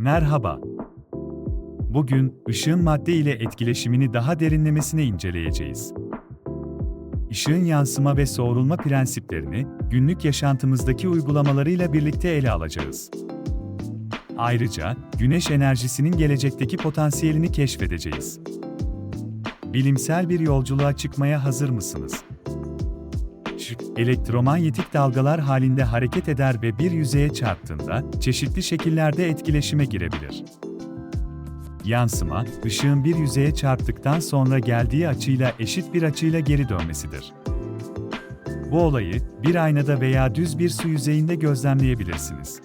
Merhaba. Bugün ışığın madde ile etkileşimini daha derinlemesine inceleyeceğiz. Işığın yansıma ve soğurulma prensiplerini günlük yaşantımızdaki uygulamalarıyla birlikte ele alacağız. Ayrıca güneş enerjisinin gelecekteki potansiyelini keşfedeceğiz. Bilimsel bir yolculuğa çıkmaya hazır mısınız? Elektromanyetik dalgalar halinde hareket eder ve bir yüzeye çarptığında çeşitli şekillerde etkileşime girebilir. Yansıma, ışığın bir yüzeye çarptıktan sonra geldiği açıyla eşit bir açıyla geri dönmesidir. Bu olayı bir aynada veya düz bir su yüzeyinde gözlemleyebilirsiniz.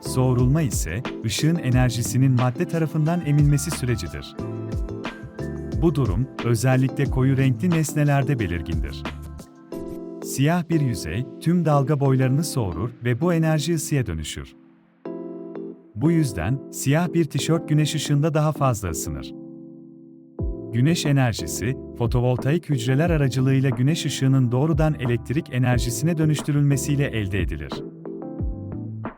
Soğurulma ise ışığın enerjisinin madde tarafından emilmesi sürecidir. Bu durum özellikle koyu renkli nesnelerde belirgindir. Siyah bir yüzey tüm dalga boylarını soğurur ve bu enerji ısıya dönüşür. Bu yüzden siyah bir tişört güneş ışığında daha fazla ısınır. Güneş enerjisi, fotovoltaik hücreler aracılığıyla güneş ışığının doğrudan elektrik enerjisine dönüştürülmesiyle elde edilir.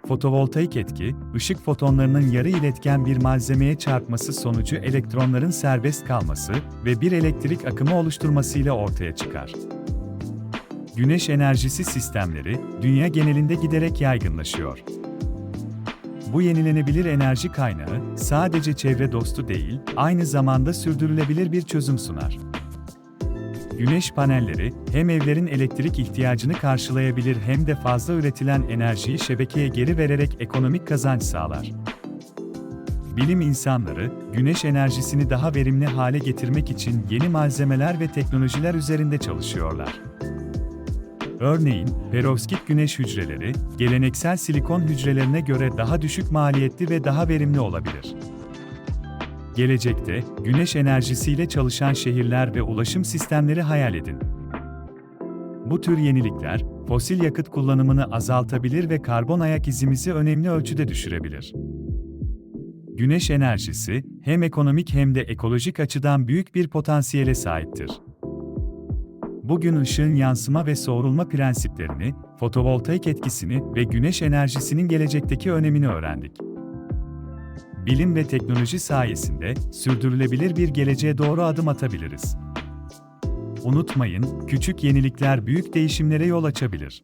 Fotovoltaik etki, ışık fotonlarının yarı iletken bir malzemeye çarpması sonucu elektronların serbest kalması ve bir elektrik akımı oluşturmasıyla ortaya çıkar. Güneş enerjisi sistemleri, dünya genelinde giderek yaygınlaşıyor. Bu yenilenebilir enerji kaynağı, sadece çevre dostu değil, aynı zamanda sürdürülebilir bir çözüm sunar. Güneş panelleri, hem evlerin elektrik ihtiyacını karşılayabilir hem de fazla üretilen enerjiyi şebekeye geri vererek ekonomik kazanç sağlar. Bilim insanları, güneş enerjisini daha verimli hale getirmek için yeni malzemeler ve teknolojiler üzerinde çalışıyorlar. Örneğin, perovskit güneş hücreleri, geleneksel silikon hücrelerine göre daha düşük maliyetli ve daha verimli olabilir. Gelecekte, güneş enerjisiyle çalışan şehirler ve ulaşım sistemleri hayal edin. Bu tür yenilikler, fosil yakıt kullanımını azaltabilir ve karbon ayak izimizi önemli ölçüde düşürebilir. Güneş enerjisi, hem ekonomik hem de ekolojik açıdan büyük bir potansiyele sahiptir. Bugün ışığın yansıma ve soğurulma prensiplerini, fotovoltaik etkisini ve güneş enerjisinin gelecekteki önemini öğrendik. Bilim ve teknoloji sayesinde sürdürülebilir bir geleceğe doğru adım atabiliriz. Unutmayın, küçük yenilikler büyük değişimlere yol açabilir.